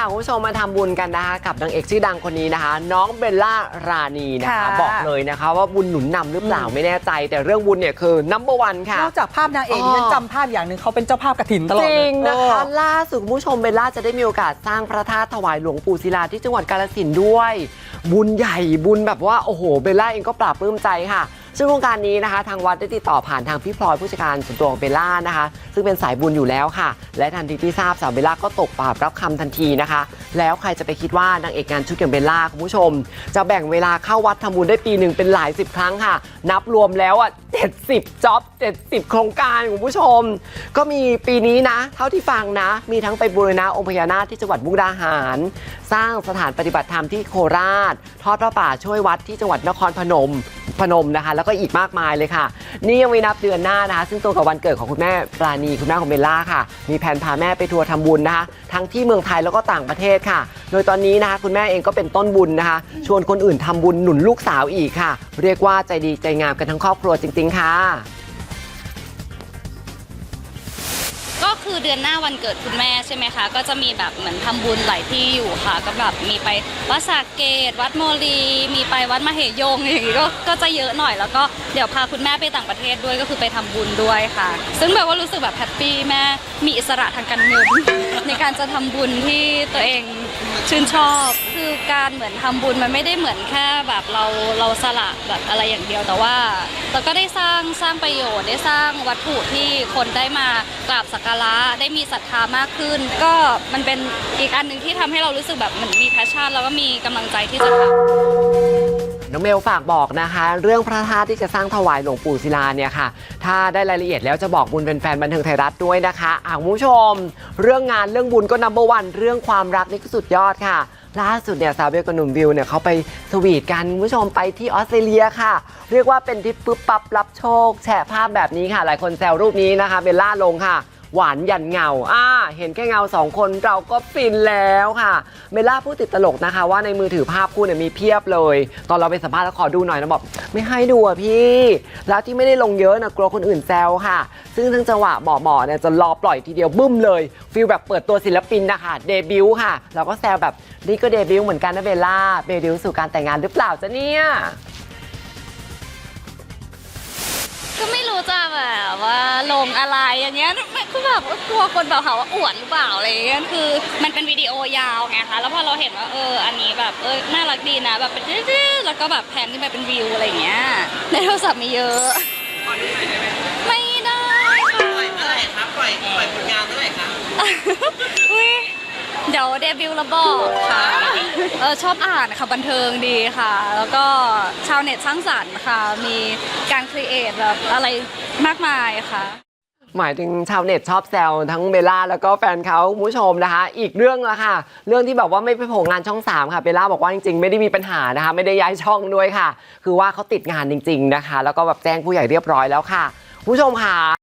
ค่ะคุณผู้ชมมาทำบุญกันนะคะกับนางเอกชื่อดังคนนี้นะคะ น้องเบลล่ารานีนะคะค่ะบอกเลยนะคะ ว่าบุญหนุนนำหรือเปล่าไม่แน่ใจ แต่เรื่องบุญเนี่ยคือ number one ค่ะนอกจากภาพนางเอกอ๋อฉันจำภาพอย่างหนึ่งเขาเป็นเจ้าภาพกระถินตลอดจเลยริงนะคะเออล่าสุดคุณผู้ชมเบลล่าจะได้มีโอกาสสร้างพระธาตุถวายหลวงปู่ศิลาที่จังหวัดกาฬสินธุ์ด้วย บุญใหญ่บุญแบบว่าโอ้โหเบลล่าเองก็ปราบปลื้มใจค่ะ ซึ่งโครงการนี้นะคะ ทางวัดได้ติดต่อผ่านทางพี่พลอยผู้จัดการส่วนตัวของเบลล่านะคะ ซึ่งเป็นสายบุญอยู่แล้วค่ะ และทันทีที่ทราบสาวเบลล่าก็ตกปาบรับคำทันทีนะคะ แล้วใครจะไปคิดว่านางเอกงานชุดอย่างเบลล่าคุณผู้ชม จะแบ่งเวลาเข้าวัดทำบุญได้ปีหนึ่งเป็นหลายสิบครั้งค่ะ นับรวมแล้วอะ70จ็อบ70 โครงการคุณผู้ชม ก็มีปีนี้นะ เท่าที่ฟังนะ มีทั้งไปบูรณะองค์พญานาคที่จังหวัดมุกดาหาร สร้างสถานปฏิบัติธรรมที่โคราช ทอดพระป่าช่วยวัดที่จังหวัดนครพนม พนมนะคะ แล้วก็อีกมากมายเลยค่ะ นี่ยังไม่นับเดือนหน้านะคะ ซึ่งตรงกับวันเกิดของคุณแม่ปราณีคุณแม่ของเบลล่าค่ะ มีแผนพาแม่ไปทัวร์ทำบุญนะคะ ทั้งที่เมืองไทยแล้วก็ต่างประเทศค่ะ โดยตอนนี้นะคะคุณแม่เองก็เป็นต้นบุญนะคะ ชวนคนอื่นทำบุญหนุนลูกสาวอีกค่ะ เรียกว่าใจดีใจงามกันทั้งครอบครัวจริง ๆ ค่ะ คือเดือนหน้าวันเกิดคุณแม่ใช่ไหมคะ ก็จะมีแบบเหมือนทำบุญหลายที่อยู่ค่ะ ก็แบบมีไปวัดสาเกต วัดโมลี มีไปวัดมเหยงอย่างงี้ก็ก็จะเยอะหน่อย แล้วก็เดี๋ยวพาคุณแม่ไปต่างประเทศด้วยก็คือไปทำบุญด้วยค่ะ ซึ่งแบบว่ารู้สึกแบบแฮปปี้แม่มีอิสระทางการเงินในการจะทำบุญที่ตัวเองชื่นชอบคือการเหมือนทำบุญมันไม่ได้เหมือนแค่แบบเราเราสละแบบอะไรอย่างเดียวแต่ว่าเราก็ได้สร้างสร้างประโยชน์ได้สร้างวัตถุที่คนได้มากราบสักการะได้มีศรัทธามากขึ้น ก็มันเป็นอีกอันหนึ่งที่ทำให้เรารู้สึกแบบเหมือนมีแพชชั่น แล้วก็มีกำลังใจที่จะทำ น้องเมลฝากบอกนะคะ เรื่องพระธาตุที่จะสร้างถวายหลวงปู่ศิลาเนี่ยค่ะ ถ้าได้รายละเอียดแล้วจะบอกบุญเป็นแฟนๆบันเทิงไทยรัฐด้วยนะคะอะคุณผู้ชม เรื่องงานเรื่องบุญก็นัมเบอร์วันเรื่องความรักนี่ก็สุดยอดค่ะ ล่าสุดเนี่ยสาวเบลกับหนุ่มวิวเนี่ยเขาไปสวีทกันคุณผู้ชมไปที่ออสเตรเลียค่ะ เรียกว่าเป็นทริปปุ๊บปั๊บรับโชค แชร์ภาพแบบนี้ค่ะ หลายคนแซวรูปนี้นะคะเบลล่าลงค่ะ หวานยันเงาอ่าเห็นแค่เงาสองคนเราก็ฟินแล้วค่ะเบลล่าพูดติดตลกนะคะ ว่าในมือถือภาพคู่เนี่ยมีเพียบเลย ตอนเราไปสัมภาษณ์แล้วขอดูหน่อยนะบอกไม่ให้ดูอะพี่ แล้วที่ไม่ได้ลงเยอะนะกลัวคนอื่นแซวค่ะ ซึ่งทั้งจังหวะหมอๆเนี่ยจะรอปล่อยทีเดียวบึ้มเลยฟีลแบบเปิดตัวศิลปินนะคะเดบิวต์ค่ะเราก็แซวแบบนี่ก็เดบิวต์เหมือนกันนะเบลล่าเดบิวสู่การแต่งงานหรือเปล่าจ๊ะเนี่ย ก็ไม่รู้จะแบบว่าลงอะไรอย่างเงี้ยไม่คือแบบกลัวคนแบบหาว่าอวดหรือเปล่าอะไรอย่างเงี้ยคือมันเป็นวิดีโอยาวไงคะแล้วพอเราเห็นว่าเอออันนี้แบบเออน่ารักดีนะแบบเป็นจื้อๆแล้วก็แบบแพนขึ้นไปเป็นวิวอะไรอย่างเงี้ยในโทรศัพท์มีเยอะ บิวต์แล้วบอกค่ะเออชอบอ่านค่ะบันเทิงดีค่ะ แล้วก็ชาวเน็ตสร้างสรรค์ค่ะ มีการครีเอทแบบอะไรมากมายค่ะ หมายถึงชาวเน็ตชอบแซวทั้งเบลล่าแล้วก็แฟนเขาคุณผู้ชมนะคะ อีกเรื่องละค่ะ เรื่องที่แบบว่าไม่ไปโผล่งานช่อง 3 ค่ะเบลล่าบอกว่าจริงๆ ไม่ได้มีปัญหานะคะ ไม่ได้ย้ายช่องด้วยค่ะ คือว่าเขาติดงานจริง ๆนะคะ แล้วก็แบบแจ้งผู้ใหญ่เรียบร้อยแล้วค่ะคุณผู้ชมค่ะ